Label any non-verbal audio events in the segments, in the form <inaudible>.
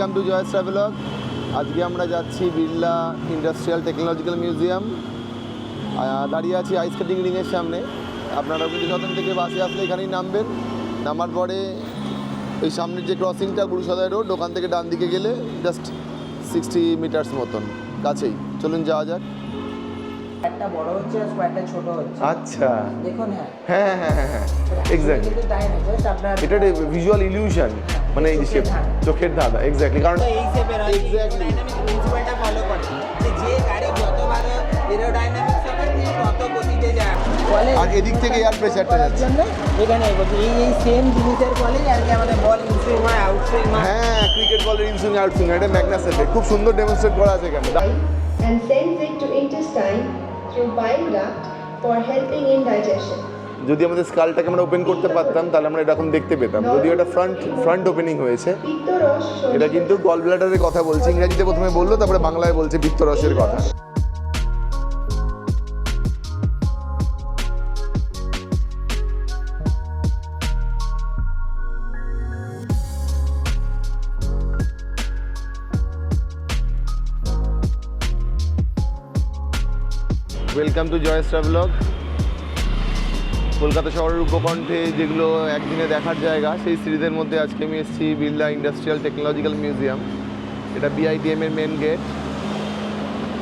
Welcome to Joy's travelogue আজকে আমরা যাচ্ছি বিড়লা ইন্ডাস্ট্রিয়াল টেকনোলজিক্যাল মিউজিয়াম দাঁড়িয়ে আছি আইস কাটিং রিংয়ের সামনে। আপনারা কিন্তু সদন থেকে বাসে আসলে এখানেই নামবেন। নামার পরে ওই সামনের যে ক্রসিংটা গুরুসদায় রোড ওখান থেকে ডান দিকে গেলে জাস্ট সিক্সটি মিটার্স মতন কাছেই। চলুন যাওয়া যাক। একটা বড় হচ্ছে আর স্কোয়ারটা ছোট হচ্ছে। আচ্ছা। দেখুন হ্যাঁ। হ্যাঁ হ্যাঁ হ্যাঁ হ্যাঁ এক্স্যাক্টলি আপনার এটা ভিজুয়াল ইলিউশন মানে এই যে চোখের ধাঁধা। চোখের এক্স্যাক্টলি কারণ এই শেপের হয় Exactly. প্রিন্সিপালটা ফলো করে যে যে গাড়ি যত ভালো এরোডাইনামিক্স হবে তত গতিতে যায় বলে আর এদিক থেকে এয়ার প্রেসারটা যাচ্ছে এখানে এই এই সেম জিনিসের ফলেই আর কি আমাদের বল ইনসুইং হয় আউটসুইং হয় হ্যাঁ ক্রিকেট বলের ইনসুইং আউটসুইং এটা ম্যাগনাস এফেক্ট খুব সুন্দর ডেমনস্ট্রেট করা আছে এখানে and sends it to intestine through bile duct for helping in digestion. যদি আমাদের স্কালটাকে আমরা ওপেন করতে পারতাম, তাহলে আমরা এরকম দেখতে পেতাম। যদিও এটা ফ্রন্ট ফ্রন্ট ওপেনিং হয়েছে। এটা কিন্তু গল ব্লাডারের কথা বলছে, ইংরেজিতে প্রথমে বলল, তারপরে বাংলায় বলছে বৃত্তরসের কথা। Welcome to Joy's travelogue Kolkata শহরের উপকণ্ঠে যেগুলো একদিনে দেখার জায়গা, সেই সিরিজের মধ্যে আজকে আমি এসেছি বিড়লা ইন্ডাস্ট্রিয়াল টেকনোলজিক্যাল মিউজিয়াম। এটা বিআইটিএম এর মেন গেট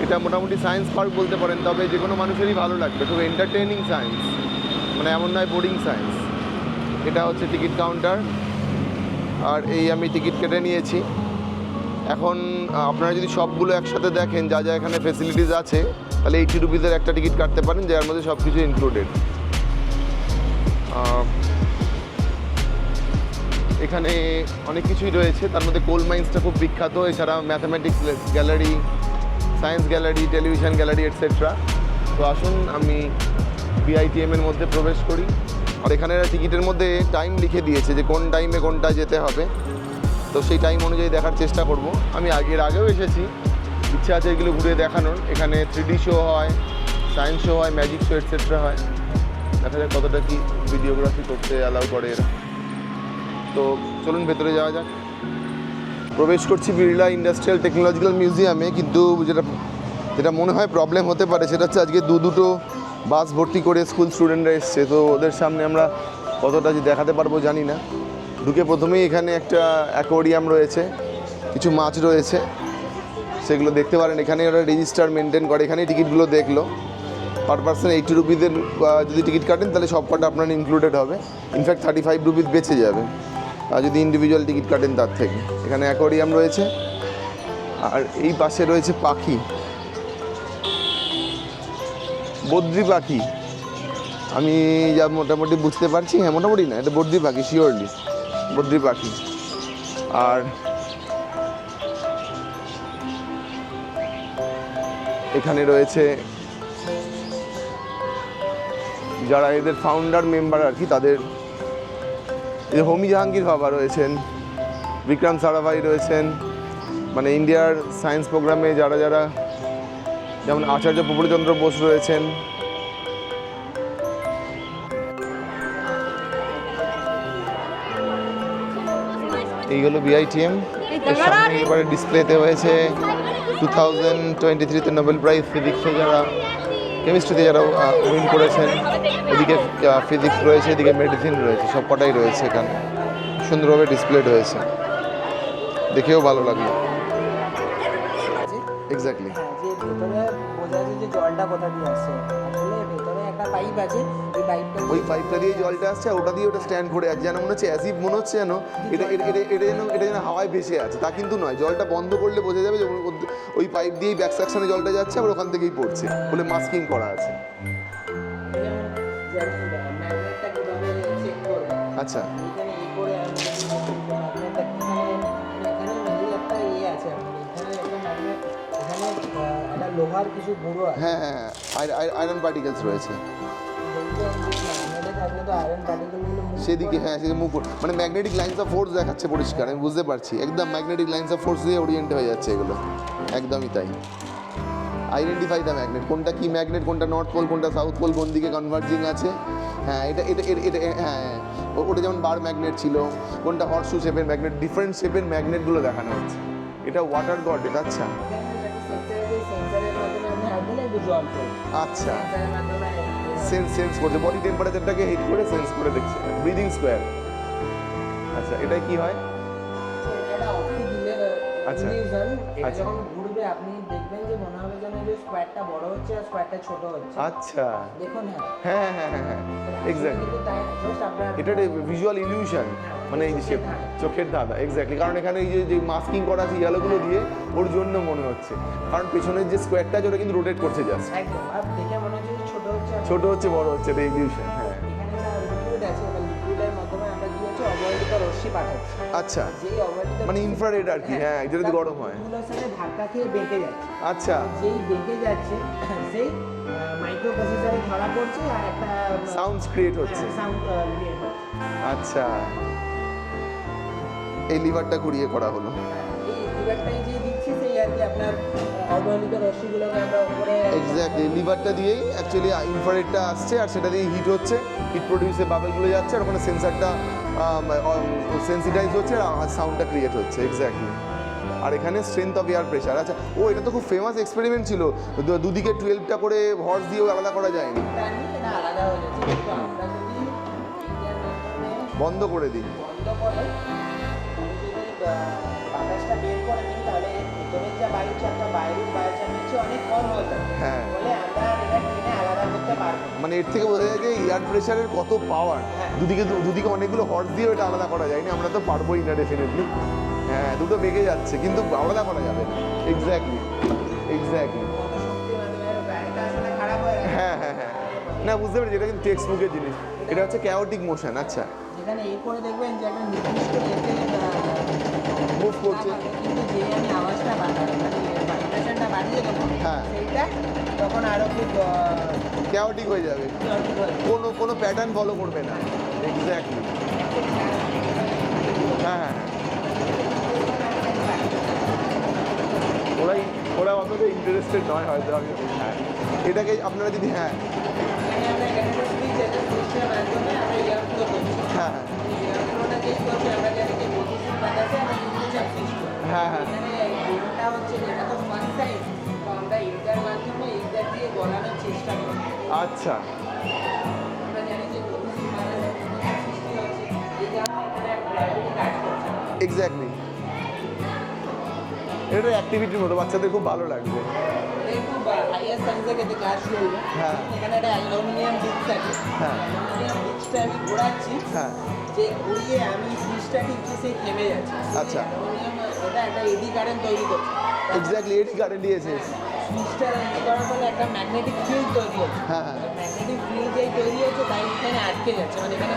এটা মোটামুটি সায়েন্স পার্ক বলতে পারেন, তবে যে কোনো মানুষেরই ভালো লাগবে। খুব এন্টারটেইনিং সায়েন্স মানে এমন নয় বোরিং সায়েন্স এটা হচ্ছে টিকিট কাউন্টার আর এই আমি টিকিট কেটে নিয়েছি। এখন আপনারা যদি সবগুলো একসাথে দেখেন, যা যা এখানে ফেসিলিটিস আছে, তাহলে এইটি রুপিসের একটা টিকিট কাটতে পারেন, যার মধ্যে সব কিছু ইনক্লুডেড এখানে অনেক কিছুই রয়েছে। তার মধ্যে কোল মাইন্সটা খুব বিখ্যাত। এছাড়া mathematics gallery science gallery television gallery etcetera তো আসুন, আমি বিআইটিএম এর মধ্যে প্রবেশ করি। আর এখানে টিকিটের মধ্যে টাইম লিখে দিয়েছে যে কোন টাইমে কোনটা যেতে হবে। তো সেই টাইম অনুযায়ী দেখার চেষ্টা করব। আমি আগের আগেও এসেছি। ইচ্ছা আছে এগুলো ঘুরে দেখানোর। এখানে থ্রি শো হয় সায়েন্স শো হয় ম্যাজিক শো এটসেট্রা হয়। দেখা যাক কতটা কি ভিডিওগ্রাফি করতে অ্যালাউ করে এরা। তো চলুন ভেতরে যাওয়া যাক। প্রবেশ করছি বিড়লা ইন্ডাস্ট্রিয়াল টেকনোলজিক্যাল মিউজিয়ামে কিন্তু যেটা যেটা মনে হয় প্রবলেম হতে পারে, সেটা হচ্ছে আজকে দু দুটো বাস ভর্তি করে স্কুল স্টুডেন্টরা এসছে। তো ওদের সামনে আমরা কতটা যে দেখাতে পারব জানি না। ঢুকে প্রথমেই এখানে একটা অ্যাকোরিয়াম রয়েছে, কিছু মাছ রয়েছে। সেগুলো দেখতে পারেন। এখানে ওরা রেজিস্টার মেনটেন করে। এখানেই টিকিটগুলো দেখল। পার পার্সন এইটি রুপিদের যদি টিকিট কাটেন, তাহলে সব কটা আপনার ইনক্লুডেড হবে। ইনফ্যাক্ট থার্টি ফাইভ রুপিস বেঁচে যাবে আর যদি ইন্ডিভিজুয়াল টিকিট কাটেন তার থেকে। এখানে অ্যাকোয়ারিয়াম রয়েছে, আর এই পাশে রয়েছে পাখি। বদ্রি পাখি। আমি যা মোটামুটি বুঝতে পারছি হ্যাঁ মোটামুটি না, এটা বদ্রি পাখি শিওরলি বদ্রি পাখি। আর এখানে রয়েছে যারা এদের ফাউন্ডার মেম্বার আর কি তাদের এই হোমি জাহাঙ্গীর বাবা রয়েছেন বিক্রম সারাভাই রয়েছেন মানে ইন্ডিয়ার সায়েন্স প্রোগ্রামে যারা যারা যেমন আচার্য প্রফুল্লচন্দ্র বোস রয়েছেন। এই হলো বিআইটিএম এর সামনে এবারে ডিসপ্লেতে হয়েছে টু থাউজেন্ড টোয়েন্টি থ্রিতে নোবেল প্রাইজ ফিজিক্সে যারা কেমিস্ট্রিতে যারা উইন করেছেন। এদিকে ফিজিক্স রয়েছে এদিকে মেডিসিন রয়েছে সব কটাই রয়েছে এখানে। সুন্দরভাবে ডিসপ্লেড হয়েছে। দেখেও ভালো লাগল। এক্স্যাক্টলি যে ভেতরে বোঝা যাচ্ছে যে জলটা কোথা দিয়ে আসছে। আসলে ভেতরে একটা পাইপ আছে ওই পাইপটা ওই পাইপটা দিয়ে জলটা আসছে ওটা দিয়ে ওটা স্ট্যান্ড করে আছে। যেন মনে হচ্ছে অ্যাসিভ মনে হচ্ছে যেন এটা এটা এটা এটা যেন এটা যেন হাওয়ায় ভেসে আছে। তা কিন্তু নয় জলটা বন্ধ করলে বোঝা যাবে যে ওই পাইপ দিয়েই ব্যাক সেকশনে জলটা যাচ্ছে আবার ওখান থেকেই পড়ছে। বলে মাস্কিং করা আছে। গুঁড়ো হ্যাঁ হ্যাঁ হ্যাঁ আয়রন রয়েছে। সেদিকে হ্যাঁ মানে ম্যাগনেটিক লাইন্স অফ ফোর্স দেখাচ্ছে পরিষ্কার, আমি বুঝতে পারছি। একদম ম্যাগনেটিক লাইন্স অফ ফোর্স দিয়ে ওরিয়েন্ট হয়ে যাচ্ছে এগুলো। একদমই তাই। আইডেন্টিফাই ম্যাগনেট কোনটা কি ম্যাগনেট কোনটা নর্থ পোল কোনটা সাউথ পোল কোন দিকে কনভার্জিং আছে? হ্যাঁ এটা এটা এটা- হ্যাঁ ও- ওটা যেমন বার ম্যাগনেট ছিল কোনটা হর্সু শেপের ম্যাগনেট ডিফারেন্ট শেপের ম্যাগনেটগুলো দেখানো হচ্ছে এটা ওয়াটার গডেট আচ্ছা। আচ্ছা। সেন্স সেন্স করছে। বডি টেম্পারেচারটাকে হিট করে সেন্স করে দেখছে। ব্রিদিং স্কোয়ার আচ্ছা এটাই কি হয়? আচ্ছা। আচ্ছা। ঘুরবে আপনি দেখবেন যে মনে হবে যেন যে স্কোয়ারটা বড় হচ্ছে আর স্কোয়ারটা ছোট হচ্ছে। আচ্ছা। দেখুন হ্যাঁ হ্যাঁ হ্যাঁ হ্যাঁ। এক্স্যাক্টলি এটা ভিজুয়াল ইলিউশন মানে এই যে চোখের। দাদা এক্স্যাক্টলি কারণ এখানে এই যে যে মাস্কিং করা আছে ইয়ালোগুলো দিয়ে ওর জন্য মনে হচ্ছে। কারণ পেছনের যে স্কোয়ারটা আছে ওটা কিন্তু রোটেট করছে জাস্ট একদম। আর দেখে মনে হচ্ছে ছোট হচ্ছে ছোট হচ্ছে বড় হচ্ছে এটা ইলিউশন রশ্মি পাঠাচ্ছি আচ্ছা। যেই অবহেলিত মানে infrared আর কি, হ্যাঁ, যেটা দিয়ে গরম হয়। ওগুলোর সাথে ধাক্কা খেয়ে বেঁকে যাচ্ছে। আচ্ছা। যেই বেঁকে যাচ্ছে সেই মাইক্রো প্রসেসরে ধরা পড়ছে আর একটা সাউন্ডস ক্রিয়েট হচ্ছে। সাউন্ড ক্রিয়েট হচ্ছে। আচ্ছা। এই লিভারটা ঘুরিয়ে করা হলো। এই লিভারটাই যে দিচ্ছি সেই আর কি আপনার অবহেলিত রশ্মিগুলোকে আমরা উপরে এক্স্যাক্টলি লিভারটা দিয়েই অ্যাকচুয়ালি ইনফ্রারেডটা আসছে আর সেটা দিয়ে হিট হচ্ছে। হিট প্রডিউসে বাবেলগুলো যাচ্ছে আর ওখানে সেন্সারটা সেন্সিটাইজ হচ্ছে আর সাউন্ডটা ক্রিয়েট হচ্ছে এক্স্যাক্টলি আর এখানে স্ট্রেংথ অফ এয়ার প্রেশার আচ্ছা ও, এটা তো খুব ফেমাস এক্সপেরিমেন্ট ছিল দুদিকে টুয়েলভটা করে হর্স দিয়েও আলাদা করা যায়নি বন্ধ করে দিই হয়ে। মানে এর থেকে বোঝা যায় যে এয়ার প্রেশারের কত পাওয়ার। দুদিকে দুদিকে অনেকগুলো হর্স দিয়েও এটা আলাদা করা যায়নি আমরা তো পারবোই না ডেফিনেটলি হ্যাঁ দুটো বেগে যাচ্ছে কিন্তু আলাদা করা যাবে না। এক্স্যাক্টলি এক্স্যাক্টলি হয়ে হ্যাঁ হ্যাঁ। না বুঝতে পেরেছি এটা কিন্তু টেক্সট বুকের জিনিস। এটা হচ্ছে ক্যাওটিক মোশন আচ্ছা। যেখানে এই করে দেখবেন যে একটা নির্দিষ্ট এতে মুভ করছে। কিন্তু যে আমি আওয়াজটা বাড়াবো মানে ভাইব্রেশনটা বাড়িয়ে দেবো হ্যাঁ। সেইটা তখন আরও খুব ক্যাওটিক হয়ে যাবে। কোনো কোনো প্যাটার্ন ফলো করবে না। এক্স্যাক্টলি হ্যাঁ হ্যাঁ। ওরাই ওরা অতটা ইন্টারেস্টেড নয় হয়তো আমি হ্যাঁ। এটাকে আপনারা যদি হ্যাঁ। এখানে আমরা এখানে একটা অ্যাক্টিভিটির মতো বাচ্চাদের খুব ভালো লাগবে। হ্যাঁ। হ্যাঁ। হ্যাঁ। যে ঘুরিয়ে আমি সুইচটা টিপছি সেই থেমে যাচ্ছে। আচ্ছা। একটা এডি কারেন্ট তৈরি করছে। এক্স্যাক্টলি এটি কারেন্ট দিয়েছে। সুইচটা রেডি করার ফলে একটা ম্যাগনেটিক ফিল্ড তৈরি হচ্ছে। হ্যাঁ ম্যাগনেটিক ফিল্ড যেই তৈরি হচ্ছে তাই এখানে আটকে যাচ্ছে। মানে এখানে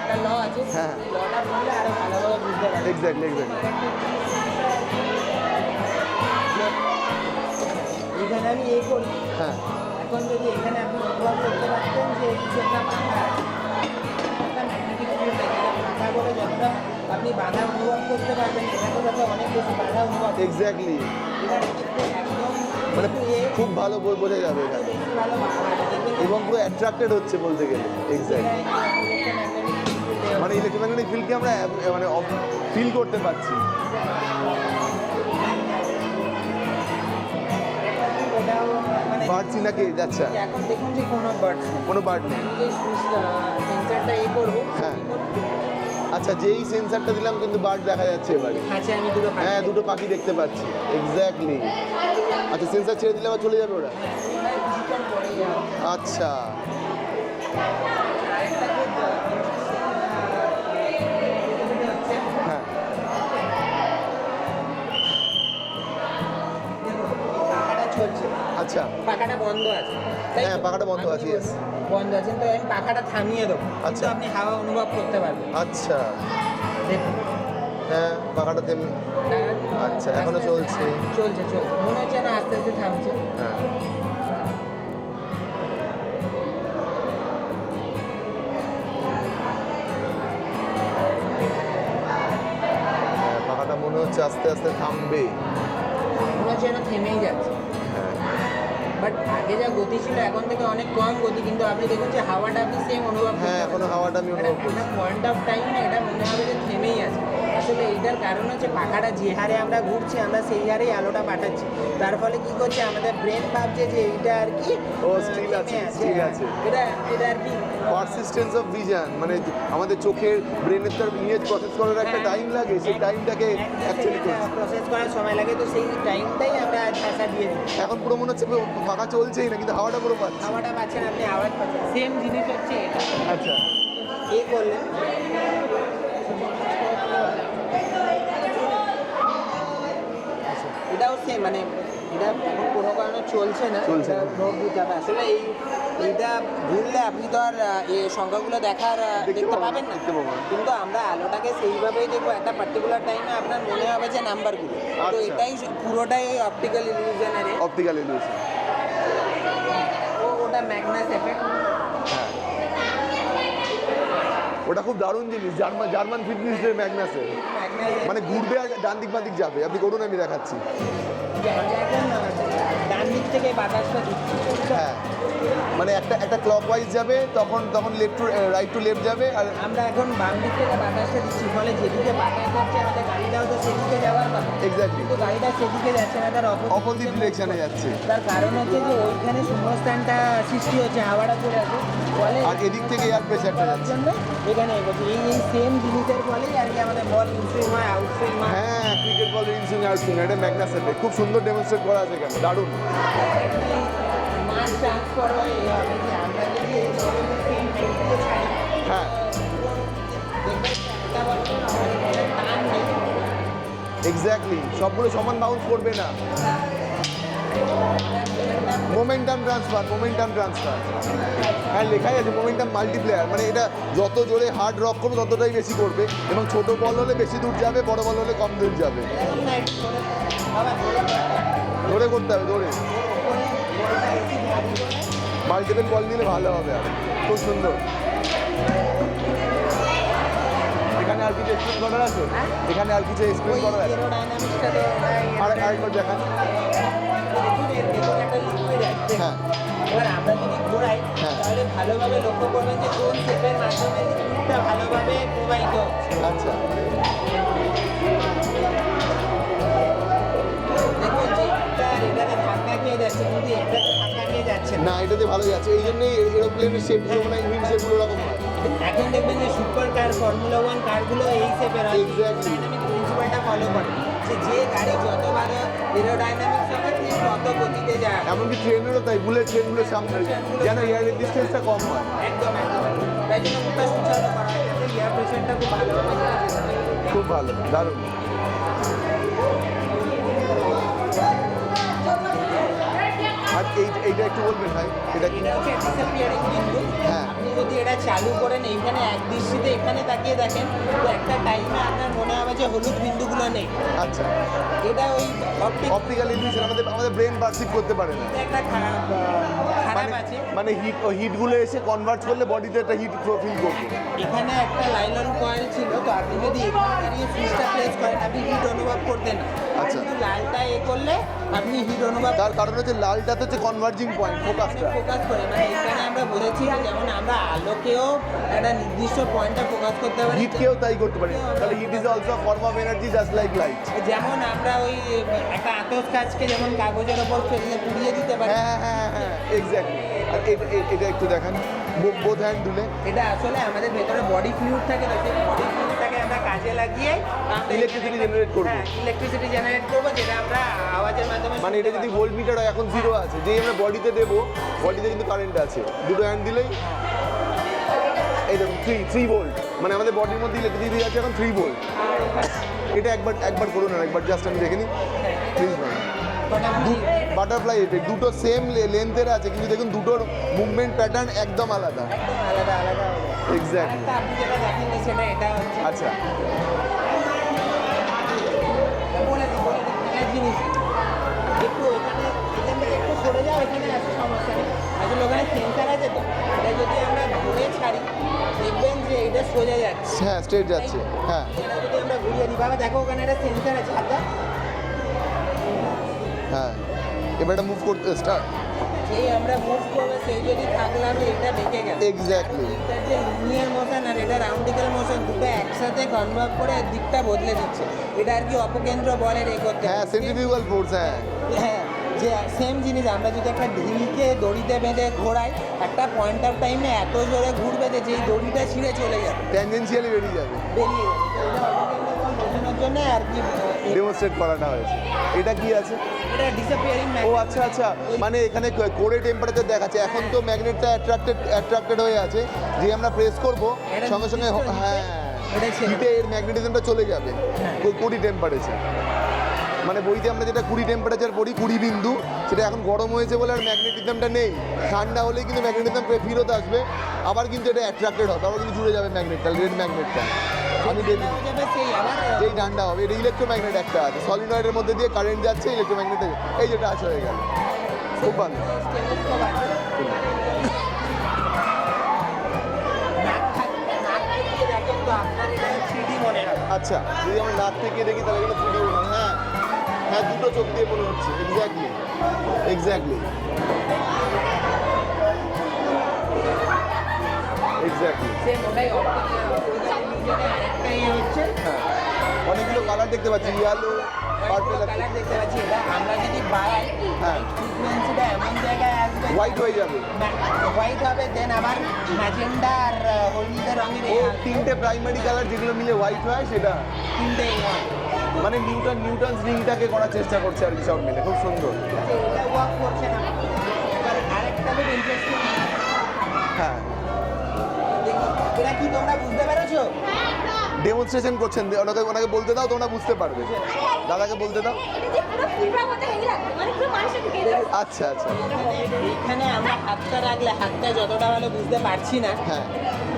একটা ল আছে। হ্যাঁ। এই লটা পড়লে আরও ভালোভাবে বুঝতে পারবে। এক্স্যাক্টলি এক্স্যাক্টলি করি হ্যাঁ। এখন যদি এখানে আপনি অনুভব করতে পারতেন যে কিছু একটা পাখা আছে একটা ম্যাগনেটিক ফিল্ড এখানে পাখা করে যতটা আপনি বাধা অনুভব করতে পারবেন এখানে যাতে অনেক বেশি বাধা অনুভব এক্স্যাক্টলি এখানে মানে খুব ভালো বো- বোঝা যাবে দেখবেন এবং পুরো অ্যাট্রাক্টেড হচ্ছে বলতে গেলে। এক্স্যাক্টলি মানে ইলেকট্রোম্যাগনেটিক ফিল্ডকে আমরা মানে ফিল করতে পারছি। মানে পারছি না কি আচ্ছা এখন দেখুন যে কোনো বার্ডস কোনো বার্ড নেই। সেন্সারটা এই করব হ্যাঁ। আচ্ছা যেই সেন্সারটা দিলাম কিন্তু বার্ড দেখা যাচ্ছে এবারে। দুটো হ্যাঁ দুটো পাখি দেখতে পাচ্ছি। এক্স্যাক্টলি আচ্ছা সেন্সার ছেড়ে দিলে আবার চলে যাবে ওরা? যাবে। আচ্ছা। আচ্ছা। পাখাটা বন্ধ আছে। হ্যাঁ, পাখাটা বন্ধ আছে, বন্ধ আছে তো আমি পাখাটা থামিয়ে দেবো। আচ্ছা। আপনি হাওয়া অনুভব করতে পারবেন। আচ্ছা। হ্যাঁ পাখাটা তেমনি আচ্ছা, এখনও আস্তে আস্তে- চলছে। হ্যাঁ, চলছে চলছে। মনে হচ্ছে না আস্তে আস্তে থামছে। হ্যাঁ। হ্যাঁ, পাখাটা মনে হচ্ছে আস্তে আস্তে থামবে। মনে হচ্ছে না থেমেই যাচ্ছে। হ্যাঁ বাট আগে যা গতি ছিল এখন থেকে অনেক কম গতি কিন্তু আপনি দেখুন যে হাওয়াটা আপনি সেম অনুভব হ্যাঁ, এখন হাওয়াটা আমি অনুভব করি পয়েন্ট অফ টাইম না এটা মনে আসলে এইটার কারণ হচ্ছে পাখাটা যে হারে আমরা ঘুরছি আমরা সেই হারেই আলোটা পাঠাচ্ছি। তার ফলে কি করছে আমাদের ব্রেন ভাবছে যে এইটা আর কি ও, আহ, still আছে, থেমে হ্যাঁ। আছে। এটা এটা আর কি। পারসিস্টেন্স অফ ভিজন মানে আমাদের চোখের ব্রেনের তার ইমেজ প্রসেস করার একটা হ্যাঁ। টাইম লাগে সেই টাইমটাকে অ্যাকচুয়ালি প্রসেস করার সময় লাগে তো সেই টাইমটাই আমরা ঠাসা দিয়ে দিই। এখন পুরো মনে হচ্ছে ফাঁকা চলছেই না কিন্তু হাওয়াটা পুরো পাচ্ছে। হাওয়াটা পাচ্ছেন আপনি আওয়াজ পাচ্ছেন। সেম জিনিস হচ্ছে এটা। আচ্ছা। এ করলেন? সেম মানে এটা এখন কোনো কারণে চলছে না। চলছে না। দিতে হবে আসলে এই এইটা ভুললে আপনি তো আর এই সংখ্যাগুলো দেখার দেখতে পাবেন না। কিন্তু আমরা আলোটাকে সেইভাবেই দেখব। একটা পার্টিকুলার টাইমে আপনার মনে হবে যে নাম্বারগুলো তো আচ্ছা। এটাই পুরোটাই ওই অপটিক্যাল ইলিউশনের অপটিক্যাল ইলিউশন ওটা ম্যাগনাস এফেক্ট হ্যাঁ। ওটা খুব দারুণ জিনিস। জার্মান জার্মান ফিটনেস ডে ম্যাগনাসের মানে ঘুরবে আর ডান দিক বাঁ দিক যাবে। আপনি করুন আমি দেখাচ্ছি। ডান থেকে বাতাসটা হ্যাঁ। মানে একটা একটা ক্লকওয়াইজ যাবে তখন তখন left to right to left যাবে আর আমরা এখন বাম দিক থেকে বাতাসটা দিচ্ছি ফলে যেদিকে বাতাস যাচ্ছে আমাদের গাড়িটাও তো সেদিকে যাওয়ার কথা। এক্স্যাক্টলি কিন্তু গাড়িটা সেদিকে যাচ্ছে না তার অপোজিট ডিরেকশনে যাচ্ছে। তার কারণ হচ্ছে যে ওইখানে শূন্যস্থানটা সৃষ্টি হচ্ছে হাওয়াটা পড়ে আছে আর এদিক থেকে এয়ার প্রেশারটা যাচ্ছে। এখানে এই সেম জিনিসের আর কি আমাদের বল ইনসুইং হয় আউটসুইং হয়। হ্যাঁ ক্রিকেট বল ইনসুইং আউটসুইং এটা ম্যাগনাস এফেক্ট খুব সুন্দর ডেমনস্ট্রেট করা আছে এখানে দারুণ। হ্যাঁ এক্স্যাক্টলি সবগুলো সমান বাউন্স করবে না। মোমেন্টাম ট্রান্সফার মোমেন্টাম ট্রান্সফার হ্যাঁ লেখাই আছে মোমেন্টাম মাল্টিপ্লেয়ার মানে এটা যত জোরে হার্ড রক করবে ততটাই বেশি করবে এবং ছোট বল হলে বেশি দূর যাবে বড় বল হলে কম দূর যাবে। ধরে করতে হবে ধরে। মাল্টিপল বল নিলে ভালো হবে আর খুব সুন্দর। এখানে আর কিছু এক্সপ্লেন করার আছে? এখানে আর কিছু এক্সপ্লেন করার আছে? আর আরেকবার দেখান। আছে হ্যাঁ। এবার আমরা যদি ঘোরাই হ্যাঁ। তাহলে ভালোভাবে লক্ষ্য করবেন যে কোন শেপের মাধ্যমে লিকুইডটা ভালোভাবে প্রবাহিত আচ্ছা। দেখুন যে এটা এটাতে ধাক্কা খেয়ে যাচ্ছে কিন্তু ধাক্কা খেয়ে যাচ্ছে না। এটাতে ভালোই আছে এই জন্যই এরোপ্লেনের শেপগুলো মানে উইং শেপগুলো রকম হয়। এখন দেখবেন যে সুপার কার ফর্মুলা ওয়ান কারগুলো এই শেপের হয়. ডাইনামিক প্রিন্সিপালটা ফলো করে। যে যে গাড়ি যত ভালো এরোডাইনামিক্স এমনকি ট্রেনেরও তাই বুলেট ট্রেনগুলোর সামনে যেন এয়ার ডিস্টেন্সটা কম হয়। একদম একদম। তাই জন্য মুখটা এই এইটা একটু বলবেন ভাই এটা হচ্ছে বিন্দু হ্যাঁ। আপনি যদি এটা চালু করেন এইখানে এক দৃষ্টিতে এখানে তাকিয়ে দেখেন তো একটা টাইমে আপনার মনে হবে যে হলুদ বিন্দুগুলো নেই। আচ্ছা। এটা ওই অপটিক অপটিক্যাল ইলিউশন আমাদের আমাদের ব্রেন পারসিভ করতে পারে না। একটা খারাপ খারাপ মানে আছে। মানে হিট হিটগুলো এসে কনভার্ট করলে বডিতে একটা হিট ফিল করবে। এখানে একটা লাইলন কয়েল ছিল তো আপনি যদি এখানে সুইচটা প্লেস করেন আপনি হিট অনুভব করতেন না। আচ্ছা। লালটা এ করলে আপনি হিট অনুভব তার কারণ হচ্ছে লালটাতে হচ্ছে কনভার্জিং পয়েন্ট ফোকাসটা ফোকাস করে মানে এখানে আমরা বলেছি যেমন আমরা আলোকেও একটা নির্দিষ্ট পয়েন্টে ফোকাস করতে পারি। হিটকেও তাই করতে পারি। তাহলে heat is also form of energy just like light যেমন আমরা ওই একটা আতস কাজকে যেমন কাগজের ওপর ফেললে পুড়িয়ে দিতে পারি। হ্যাঁ হ্যাঁ হ্যাঁ এক্স্যাক্টলি আর এটা এটা একটু দেখান। বোথ হ্যান্ড দুলে এটা আসলে আমাদের ভেতরে বডি ফ্লুইড থাকে তো সেই বডি কাজে লাগিয়ে Electricity generate করব। হ্যাঁ ইলেকট্রিসিটি জেনারেট করব যেটা আমরা আওয়াজের মাধ্যমে মানে এটা যদি ভোল্ট মিটার হয় এখন জিরো আছে। যেই আমরা বডিতে দেবো বডিতে কিন্তু কারেন্ট আছে। দুটো হ্যান্ড দিলেই এই দেখুন থ্রি থ্রি ভোল্ট মানে আমাদের বডির মধ্যে ইলেকট্রিসিটি আছে এখন থ্রি ভোল্ট এটা একবার একবার করুন না একবার জাস্ট আমি দেখে নিই। প্লিজ বাটারফ্লাই এফেক্ট দুটো সেম লেন্থের আছে কিন্তু দেখুন দুটোর মুভমেন্ট প্যাটার্ন একদম আলাদা। আলাদা আলাদা। এক্স্যাক্টলি আরেকটা আপনি যেটা দেখেননি সেটা এটা হচ্ছে আচ্ছা। বলে দিই বলে দিই জিনিস। একটু এখানে এখান থেকে একটু সরে যাও এখানে সমস্যা নেই। আসলে ওখানে সেন্সার আছে তো এটা যদি আমরা ঘুরে ছাড়ি দেখবেন যে এটা সোজা যাচ্ছে। হ্যাঁ স্ট্রেট যাচ্ছে। হ্যাঁ। এটা যদি আমরা ঘুরিয়ে দিই বাবা দেখো ওখানে একটা সেন্সার আছে হালকা হ্যাঁ। এবার এটা মুভ করতে স্টার্ট যেই আমরা মুভ করব সেই যদি থাকলাম এটা ঢেকে গেল এক্স্যাক্টলি এটার যে লিনিয়ার মোশন আর এটা রাউন্ডিক্যাল মোশন দুটো একসাথে কনভার্ট করে দিকটা বদলে দিচ্ছে। এটা আর কি অপকেন্দ্র বলের এ করতে। হ্যাঁ সেন্ট্রিফিউগাল ফোর্স হ্যাঁ। হ্যাঁ যে সেম জিনিস আমরা যদি একটা ঢিলকে দড়িতে বেঁধে ঘোরাই একটা পয়েন্ট অফ টাইমে এত জোরে ঘুরবে যে যেই দড়িটা ছিঁড়ে চলে যাবে। ট্যানজেন্সিয়ালি বেরিয়ে যাবে। বেরিয়ে যাবে। জন্য আর কি আহ, ডেমনস্ট্রেট করাটা হয়েছে। এটা কি আছে? এটা ডিসঅ্যাপিয়ারিং ও আচ্ছা আচ্ছা। মানে এখানে কোরে টেম্পারেচার দেখাচ্ছে। এখন তো ম্যাগনেটটা অ্যাট্রাক্টেড অ্যাট্রাক্টেড হয়ে আছে। যে আমরা প্রেস করব সঙ্গে সঙ্গে হ্যাঁ হিটে এর ম্যাগনেটিজমটা চলে যাবে। হ্যাঁ। কুড়ি টেম্পারেচার মানে বইতে আমরা যেটা কুড়ি টেম্পারেচার পড়ি কুড়ি বিন্দু সেটা এখন গরম হয়েছে বলে আর ম্যাগনেটিজমটা নেই। ঠান্ডা হলেই কিন্তু ম্যাগনেটিজম ফেরত আসবে। আবার কিন্তু এটা অ্যাট্রাক্টেড হবে। আবার কিন্তু জুড়ে যাবে ম্যাগনেটটা রেড ম্যাগনেটটা আমি আবার যেই ঠান্ডা হবে এটা ইলেকট্রোম্যাগনেট একটা আছে। সলিনয়েডের মধ্যে দিয়ে কারেন্ট যাচ্ছে ইলেকট্রোম্যাগনেট এই যেটা আছে হয়ে গেল। খুব ভালো। স্টেথোস্কোপ আছে নাক থাক- নাক থেকে দেখেন তো আপনার এটা 3D মনে হবে আচ্ছা যদি আমরা নাক থেকে দেখি তাহলে এখানে থ্রি মনে হয়। হ্যাঁ। হ্যাঁ দুটো চোখ দিয়ে মনে হচ্ছে। এক্স্যাক্টলি এক্স্যাক্টলি এক্স্যাক্টলি ইয়ে হচ্ছে। হ্যাঁ। অনেকগুলো কালার দেখতে পাচ্ছি ইয়েলো পার্পল কালার দেখতে পাচ্ছি। এটা আমরা যদি বাড়াই হ্যাঁ। ফ্রিকোয়েন্সিটা এমন জায়গায় আসবে হোয়াইট হয়ে যাবে। হোয়াইট হবে দেন আবার ম্যাজেন্ডা আর হলুদ রঙের ও তিনটে প্রাইমারি কালার যেগুলো মিলে হোয়াইট হয় সেটা। তিনটে মানে নিউটন নিউটন রিংটাকে করার চেষ্টা করছে আর কি সব মিলে। খুব সুন্দর। এটা ওয়ার্ক করছে না। আরেকটা খুব ইন্টারেস্টিং হ্যাঁ। এটা কি তোমরা বুঝতে পেরেছ? ডেমনস্ট্রেশন করছেন। ওনাকে ওনাকে বলতে দাও তোমরা বুঝতে পারবে। দাদাকে বলতে দাও। আচ্ছা আচ্ছা। এইখানে আমরা হাতটা রাখলে হাতটা যতটা ভালো বুঝতে পারছি না হ্যাঁ।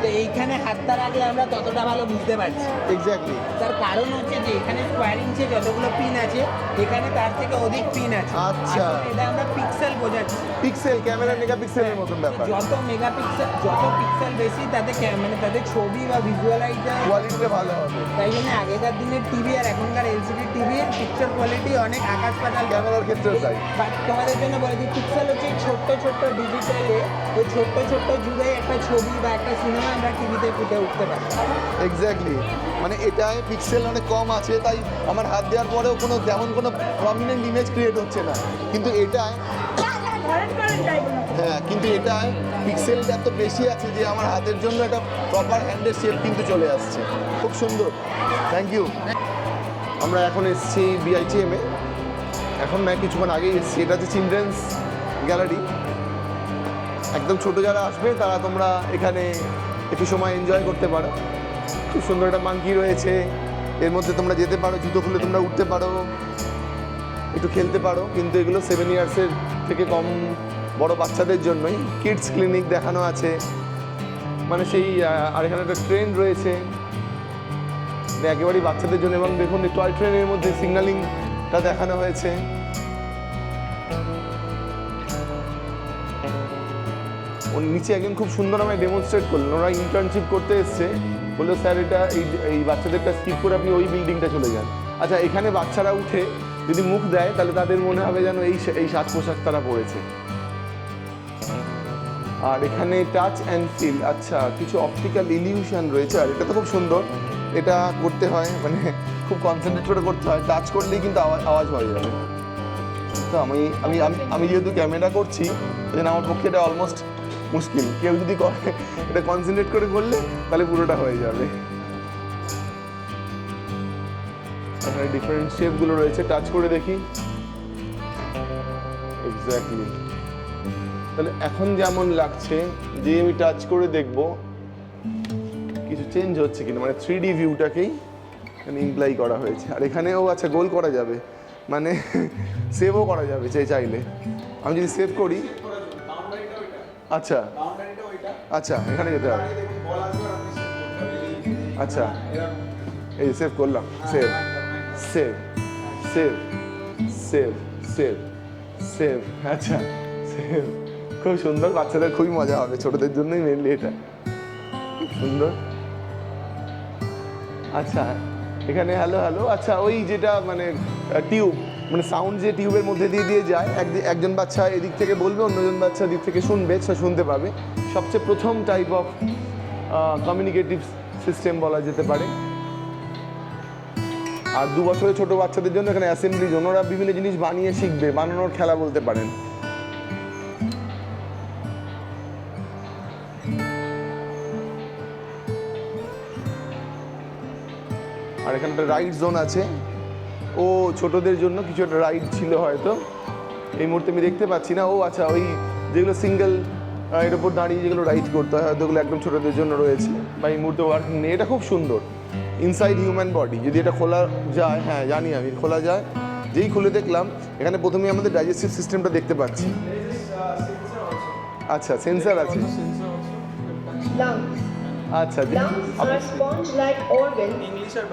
তো এইখানে হাতটা রাখলে আমরা ততটা ভালো বুঝতে পারছি। এক্স্যাক্টলি তার কারণ হচ্ছে যে এখানে স্কোয়ার ইঞ্চে যতগুলো পিন আছে এখানে তার থেকে অধিক পিন আছে। আচ্ছা। এটা আমরা পিক্সেল বোঝাচ্ছি। পিক্সেল ক্যামেরা মেগাপিক্সেলের মতন ব্যাপার। যত মেগাপিক্সেল যত পিক্সেল বেশি তাতে মানে তাদের ছবি বা ভিজুয়ালাইজার কোয়ালিটিটা ভালো হবে। তাই জন্য আগেকার দিনের টিভি আর এখনকার এলসিডি টিভির পিকচার কোয়ালিটি অনেক আকাশ পাতাল ক্যামেরার ক্ষেত্রেও তাই? তোমাদের জন্য বলে দিই পিক্সেল হচ্ছে ছোট্ট ছোট্ট ডিজিটালে ওই ছোট্ট ছোট্ট জুড়ে একটা ছবি বা একটা সিনেমা আমরা টিভিতে ফুটে উঠতে পারি। এক্স্যাক্টলি মানে এটায় পিক্সেল অনেক কম আছে তাই আমার হাত দেওয়ার পরেও কোনো তেমন কোনো প্রমিনেন্ট ইমেজ ক্রিয়েট হচ্ছে না। কিন্তু এটায় হ্যাঁ কিন্তু এটা পিক্সেলটা এত বেশি আছে যে আমার হাতের জন্য একটা প্রপার হ্যান্ডের শেপ কিন্তু চলে আসছে। খুব সুন্দর। থ্যাংক ইউ আমরা এখন এসেছি বিআইটিএমে এখন না, কিছুক্ষণ আগেই এসেছি। এটা হচ্ছে চিলড্রেন্স গ্যালারি একদম ছোট যারা আসবে, তারা তোমরা এখানে একটু সময় এনজয় করতে পারো। খুব সুন্দর একটা মাঙ্কি রয়েছে। এর মধ্যে তোমরা যেতে পারো, জুতো খুলে তোমরা উঠতে পারো। একটু খেলতে পারো। কিন্তু এগুলো সেভেন ইয়ার্সের থেকে কম বড় বাচ্চাদের জন্যই কিডস ক্লিনিক দেখানো আছে। মানে সেই আর এখানে একটা ট্রেন রয়েছে। মানে একেবারেই বাচ্চাদের জন্য। এবং দেখুন টয় ট্রেনের মধ্যে সিগন্যালিংটা দেখানো হয়েছে। ওর নিচে একজন খুব সুন্দর আমায় ডেমনস্ট্রেট করলেন। ওরা ইন্টার্নশিপ করতে এসছে। বলল, স্যার, এটা এই এই বাচ্চাদেরটা স্কিপ করে আপনি ওই বিল্ডিংটা চলে যান। আচ্ছা এখানে বাচ্চারা উঠে যদি মুখ দেয়, তাহলে তাদের মনে হবে যেন এই এই সাজ পোশাক তারা পরেছে। আর এখানে টাচ অ্যান্ড ফিল আচ্ছা কিছু অপটিক্যাল ইলিউশন রয়েছে, আর এটা তো খুব সুন্দর। এটা করতে হয় মানে খুব কনসেন্ট্রেট করে করতে হয় টাচ করলেই কিন্তু আওয়াজ আওয়াজ হয়ে যাবে। তো আমি আমি আমি যেহেতু ক্যামেরা করছি জন্য আমার পক্ষে এটা অলমোস্ট মুশকিল। কেউ যদি করে, এটা কনসেন্ট্রেট করে করলে, তাহলে পুরোটা হয়ে যাবে। এখানে ডিফারেন্ট শেপগুলো রয়েছে টাচ করে দেখি। এক্স্যাক্টলি তাহলে এখন যেমন লাগছে যে আমি টাচ করে দেখব, কিছু চেঞ্জ হচ্ছে কিনা মানে থ্রি ডি ভিউটাকেই এখানে ইমপ্লাই করা হয়েছে। আর এখানেও আচ্ছা গোল করা যাবে। মানে <laughs> সেভও করা যাবে চাই চাইলে। আমি যদি সেভ করি আচ্ছা। আচ্ছা এখানে যেতে হবে। আচ্ছা। এই সেভ করলাম। Save save save save save save আচ্ছা। সেভ খুব সুন্দর, বাচ্চাদের খুবই মজা হবে, ছোটদের জন্যই মেনলি এটা। সুন্দর। আচ্ছা এখানে হ্যালো হ্যালো আচ্ছা ওই যেটা মানে টিউব মানে সাউন্ড যে টিউবের মধ্যে দিয়ে দিয়ে যায়, এক- একজন বাচ্চা এদিক থেকে বলবে, অন্যজন বাচ্চা দিক থেকে শুনবে, সে শুনতে পাবে। সবচেয়ে প্রথম টাইপ অফ কমিউনিকেটিভ সিস্টেম বলা যেতে পারে। আর দু বছরের ছোট বাচ্চাদের জন্য এখানে অ্যাসেম্বলি জোন ওরা বিভিন্ন জিনিস বানিয়ে শিখবে, বানানোর খেলা বলতে পারেন। এখানে একটা রাইড জোন আছে। ও ছোটদের জন্য কিছু একটা রাইড ছিল হয়তো। এই মুহূর্তে আমি দেখতে পাচ্ছি না। ও আচ্ছা ওই যেগুলো সিঙ্গেল এর উপর দাঁড়িয়ে যেগুলো রাইড করতে হয় হয়তো ওগুলো একদম ছোটদের জন্য রয়েছে। বা এই মুহূর্তে ওয়ার্কিং নেই। এটা খুব সুন্দর। ইনসাইড হিউম্যান বডি যদি এটা খোলা যায় হ্যাঁ জানি আমি খোলা যায়। যেই খুলে দেখলাম এখানে প্রথমেই আমাদের ডাইজেস্টিভ সিস্টেমটা দেখতে পাচ্ছি। আচ্ছা সেন্সার আছে. আচ্ছা Lungs are sponge-like organs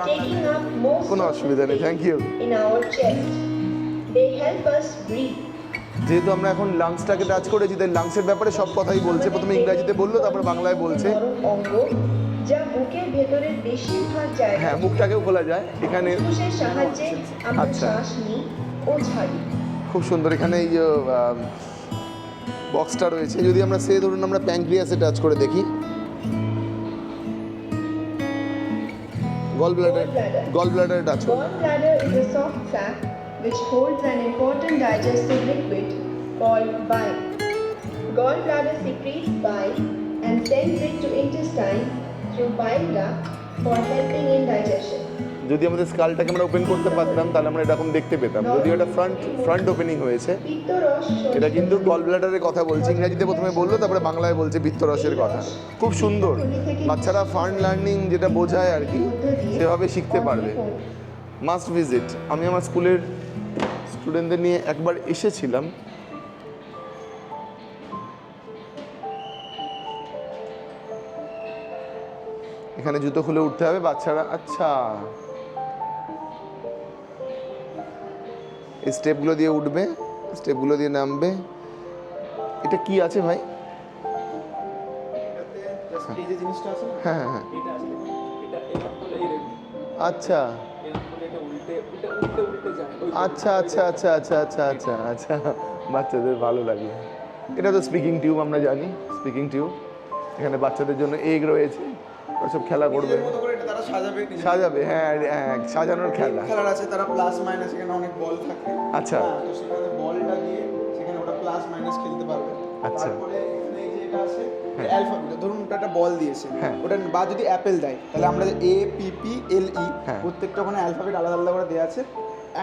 taking up most কোনো অসুবিধা নেই, thank you. space in our chest. They help us breathe. যেহেতু আমরা এখন লাংসটাকে টাচ করেছি তাই লাংসের ব্যাপারে সব কথাই বলছে প্রথমে ইংরাজিতে বলল তারপর বাংলায় বলছে নরম অঙ্গ যা বুকের ভেতরের বেশিরভাগ জায়গা হ্যাঁ মুখটাকেও খোলা যায় এখানে ফুসফুসের সাহায্যে আমরা আচ্ছা। শ্বাস নিই ও ছাড়ি খুব সুন্দর এখানে এই বক্সটা রয়েছে যদি আমরা সে ধরুন আমরা প্যাঙ্ক্রিয়াসে টাচ করে দেখি gallbladder, gallbladder Gallbladder is a soft sac which holds an important digestive liquid called bile. Gallbladder secretes bile and sends it to intestine through bile duct for helping in digestion. যদি আমাদের স্কালটাকে আমরা open করতে পারতাম, তাহলে আমরা এরকম দেখতে পেতাম। যদি এটা ফ্রন্ট ফ্রন্ট ওপেনিং হয়েছে। এটা কিন্তু গল ব্লাডারের কথা বলছে, ইংরাজিতে প্রথমে বলল, তারপরে বাংলায় বলছে বৃত্তরসের কথা। খুব সুন্দর। বাচ্চারা ফান্ড লার্নিং যেটা বোঝায় আর কি, সেভাবে শিখতে পারবে। মাস্ট ভিজিট আমি আমার স্কুলের স্টুডেন্টদের নিয়ে একবার এসেছিলাম। এখানে জুতো খুলে উঠতে হবে, বাচ্চারা আচ্ছা। স্টেপগুলো দিয়ে উঠবে স্টেপগুলো দিয়ে নামবে। এটা কি আছে ভাই? হ্যাঁ হ্যাঁ হ্যাঁ। আচ্ছা। যে- আচ্ছা আচ্ছা আচ্ছা আচ্ছা আচ্ছা আচ্ছা আচ্ছা। বাচ্চাদের ভালো লাগে। এটা তো স্পিকিং টিউব আমরা জানি। স্পিকিং টিউব এখানে বাচ্চাদের জন্য এগ রয়েছে। ওরা সব খেলা করবে। সাজাবে সাজাবে হ্যাঁ হ্যাঁ সাজানোর খেলা খেলার আছে তারা প্লাস মাইনাস এখানে অনেক বল থাকে আচ্ছা। হ্যাঁ, তো সেখানে বলটা দিয়ে সেখানে ওটা প্লাস মাইনাস খেলতে পারবে আচ্ছা। তারপরে এখানে এই যে এটা আছে অ্যালফাবেট ধরুন ওটা একটা বল দিয়েছে হ্যাঁ। ওটা বা যদি অ্যাপেল দেয় তাহলে আমরা এ পি পি এল ই হ্যাঁ। প্রত্যেকটা ওখানে অ্যালফাবেট আলাদা আলাদা করে দেওয়া আছে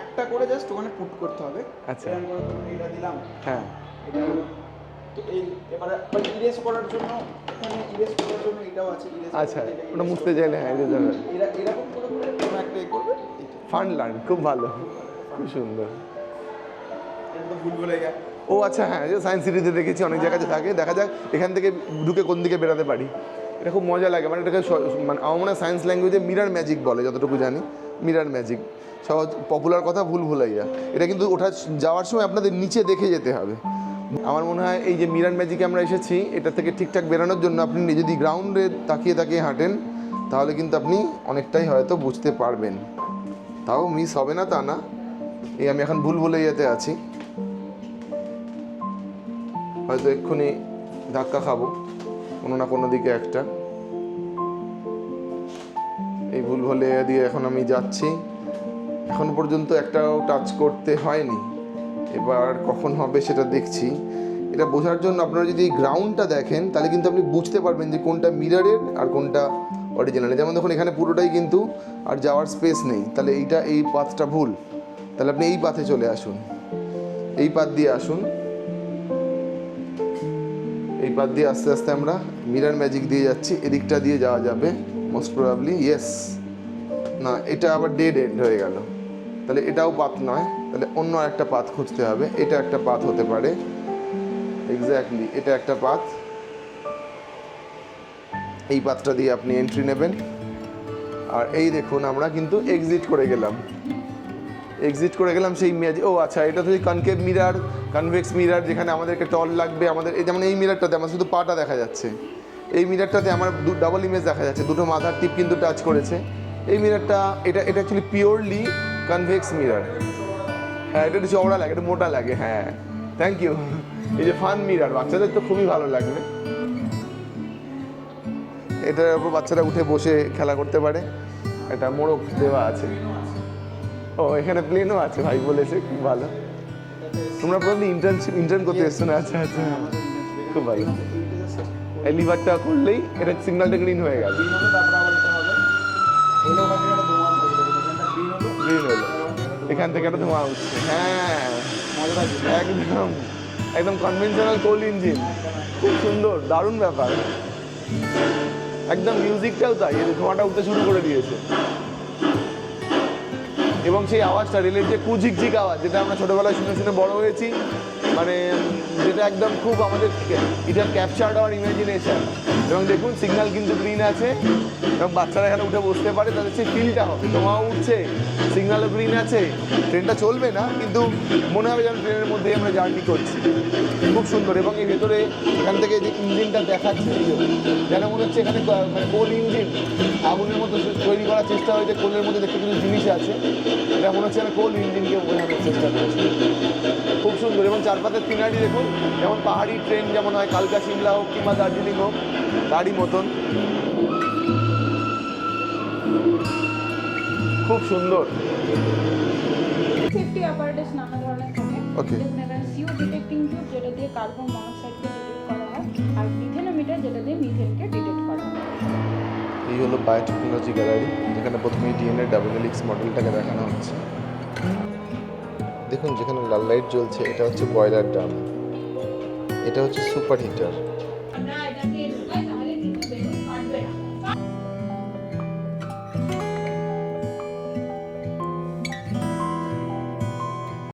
একটা করে জাস্ট ওখানে পুট করতে হবে আচ্ছা। এটা দিলাম হ্যাঁ এটা। তো এই এবারে ইরেজ করার জন্য এখানে ইরেজ করার জন্য এটাও আছে erase আচ্ছা ওটা মুছতে চাইলে হ্যাঁ এটা যাবে এরা এরকম করে করে? কোনো একটা এ করবে। ফান লার্ন খুব ভালো খুব সুন্দর। ভুল বলে ও আচ্ছা হ্যাঁ যে সায়েন্স সিটিতে দেখেছি অনেক জায়গাতে থাকে দেখা যাক এখান থেকে ঢুকে কোন দিকে বেরাতে পারি। এটা খুব মজা লাগে মানে এটাকে স- মানে আমার মনে হয় সায়েন্স ল্যাঙ্গুয়েজে মিরার ম্যাজিক বলে যতটুকু জানি মিরার ম্যাজিক সহজ পপুলার কথা ভুল ভুলাইয়া। এটা কিন্তু ওঠা যাওয়ার সময় আপনাদের নিচে দেখে যেতে হবে। আমার মনে হয় এই যে মিরান ম্যাজিকে আমরা এসেছি, এটা থেকে ঠিকঠাক বেরানোর জন্য আপনি যদি গ্রাউন্ডে তাকিয়ে তাকিয়ে হাঁটেন, তাহলে কিন্তু আপনি অনেকটাই হয়তো বুঝতে পারবেন। তাও মিস হবে না তা না। এই আমি এখন ভুল ভুলাইয়াতে আছি। হয়তো এক্ষুনি ধাক্কা খাব, কোনো না কোনো দিকে একটা। এই ভুল ভুলে দিয়ে এখন আমি যাচ্ছি। এখন পর্যন্ত একটাও টাচ করতে হয়নি। এবার কখন হবে সেটা দেখছি। এটা বোঝার জন্য আপনারা যদি গ্রাউন্ডটা দেখেন, তাহলে কিন্তু আপনি বুঝতে পারবেন যে কোনটা মিরারের আর কোনটা অরিজিনাল যেমন দেখুন, এখানে পুরোটাই কিন্তু আর যাওয়ার স্পেস নেই। তাহলে এইটা এই পাথটা ভুল। তাহলে আপনি এই পাথে চলে আসুন। এই পাথ দিয়ে আসুন। এই পাথ দিয়ে আস্তে আস্তে আমরা মিরার ম্যাজিক দিয়ে যাচ্ছি। এদিকটা দিয়ে যাওয়া যাবে মোস্ট প্রবাবলি ইয়েস না, এটা আবার ডেড এন্ড হয়ে গেল। তাহলে এটাও পাত নয়, তাহলে অন্য একটা পাত খুঁজতে হবে। এটা একটা পাত হতে পারে। এক্স্যাক্টলি এটা একটা পাত। এই পাতটা দিয়ে আপনি এন্ট্রি নেবেন। আর এই দেখুন, আমরা কিন্তু এক্সিট করে গেলাম। এক্সিট করে গেলাম সেই ম্যাজিক ও আচ্ছা এটা তো কনকেভ মিরার কনভেক্স মিরার যেখানে আমাদেরকে টল লাগবে, আমাদের এই যেমন এই মিরারটাতে আমার শুধু পাটা দেখা যাচ্ছে। এই মিরারটাতে আমার ডাবল ইমেজ দেখা যাচ্ছে, দুটো মাথার টিপ কিন্তু টাচ করেছে। এই মিরারটা এটা এটা অ্যাকচুয়ালি পিওরলি কনভেক্স মিরার হ্যাঁ এটা একটু চওড়া লাগে, এটা মোটা লাগে হ্যাঁ। থ্যাংক ইউ এই যে ফান মিরার বাচ্চাদের তো খুবই ভালো লাগবে। এটার উপর বাচ্চারা উঠে বসে খেলা করতে পারে। এটা মোড়ক দেওয়া আছে। ও, এখানে প্লেনও আছে, ভাই বলেছে, খুব ভালো। তোমরা প্রথমে ইন্টার্নশিপ ইন্টার্ন করতে এসছো না? আচ্ছা আচ্ছা। খুব ভালো। এই লিভারটা করলেই এটা সিগন্যালটা গ্রিন হয়ে গেল। গ্রিন হলো। এখান থেকে একটা ধোঁয়া উঠছে। হ্যাঁ একদম একদম কনভেনশনাল কোল ইঞ্জিন খুব সুন্দর, দারুণ ব্যাপার। একদম মিউজিকটাও তাই, এই ধোঁয়াটা উঠতে শুরু করে দিয়েছে। এবং সেই আওয়াজটা রেলের যে কুঝিকঝিক আওয়াজ, যেটা আমরা ছোটবেলায় শুনে শুনে বড় হয়েছি মানে যেটা একদম খুব আমাদের এটা ক্যাপচার্ড আওয়ার ইমাজিনেশন এবং দেখুন সিগন্যাল কিন্তু গ্রিন আছে। এবং বাচ্চারা এখানে উঠে বসতে পারে, তাদের সেই ফিলটা হবে। ধোঁয়াও উঠছে সিগন্যালও গ্রিন আছে। ট্রেনটা চলবে না, কিন্তু মনে হবে যেন ট্রেনের মধ্যেই আমরা জার্নি করছি। খুব সুন্দর। এবং এই ভেতরে এখান থেকে যে ইঞ্জিনটা দেখাচ্ছে যেন মনে হচ্ছে এখানে মানে কোল ইঞ্জিন আগুনের মতো তৈরি করার চেষ্টা হয়েছে, কোলের মধ্যে দেখতে কিছু জিনিস আছে। এটা মনে হচ্ছে কোল ইঞ্জিনকে বোঝানোর চেষ্টা করেছি। সুন্দর এবং চারপাশের সিনারি দেখুন যেমন পাহাড়ি ট্রেন যেমন হয় কালকা সিমলা হোক কিংবা দার্জিলিং হোক গাড়ি মতন। খুব সুন্দর। সেফটি অ্যাপারেটাস নানা ধরনের থাকে। Okay. সিও ডিটেক্টিং টিউব যেটা দিয়ে কার্বন মনোক্সাইডকে ডিটেক্ট করা হয় আর মিথেনোমিটার যেটা দিয়ে মিথেনকে ডিটেক্ট করা হয়। এই হলো বায়োটেকনোলজি গ্যালারি যেখানে প্রথমে ডিএনএ ডাবল হেলিক্স মডেলটাকে দেখানো হচ্ছে। দেখুন যেখানে লাল লাইট জ্বলছে এটা হচ্ছে বয়লার ড্রাম এটা হচ্ছে সুপার হিটার